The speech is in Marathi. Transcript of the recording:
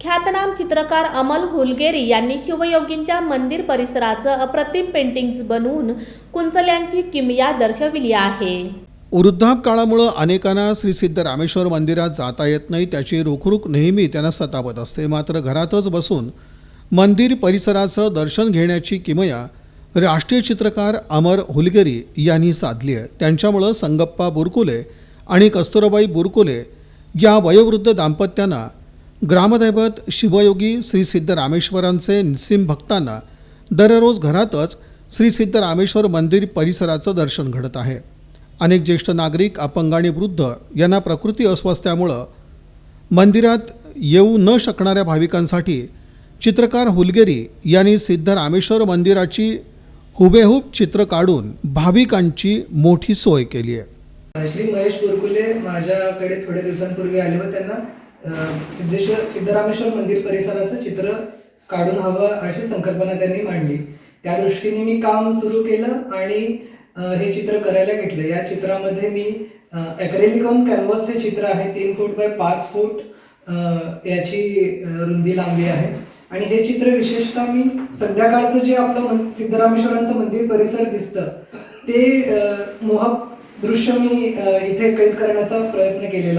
ख्यातनाम चित्रकार अमल हुलगेरी यांनी शिवयोगींच्या मंदिर परिसराचं अप्रतिम पेंटिंग्ज बनवून कुंचल्यांची किमया दर्शविली आहे. वृद्धापकाळामुळं अनेकांना श्री सिद्ध रामेश्वर मंदिरात जाता येत नाही त्याची रुखरुख नेहमी त्यांना सतावत असते. मात्र घरातच बसून मंदिर परिसराचं दर्शन घेण्याची किमया राष्ट्रीय चित्रकार अमर हुलगेरी यांनी साधली आहे. त्यांच्यामुळं संगप्पा बुरकुले आणि कस्तुरबाई बुरकुले या वयोवृद्ध दाम्पत्यांना ग्रामदैवत शिवयोगी श्री सिद्ध रामेश्वरांचे निस्सिम भक्तांना दररोज घरातच श्री सिद्ध रामेश्वर मंदिर परिसराचं दर्शन घडत आहे. अनेक ज्येष्ठ नागरिक अपंग आणि वृद्ध यांना प्रकृती अस्वास्थ्यामुळं मंदिरात येऊ न शकणाऱ्या भाविकांसाठी चित्रकार हुलगेरी यांनी सिद्ध रामेश्वर मंदिराची हुबेहूब चित्र काढून भाविकांची मोठी सोय केली आहे. श्री महेश बुरकुले माझ्याकडे थोड्या दिवसांपूर्वी आले व त्यांना सिद्धेश्वर सिद्धरामेश्वर मंदिर परिसराचं चित्र काढून हवं अशी संकल्पना त्यांनी मांडली. त्या दृष्टीने मी काम सुरू केलं आणि हे चित्र करायला घेतलं. या चित्रामध्ये मी ॲक्रेलिकॉन कॅनव्हस हे चित्र आहे तीन फूट बाय पाच फूट याची रुंदी लांबी आहे. आणि हे चित्र विशेषतः मी संध्याकाळचं जे आपलं मन- सिद्धरामेश्वरांचं मंदिर परिसर दिसतं ते मोहक दृश्य मी इथे कैद करण्याचा प्रयत्न केलेला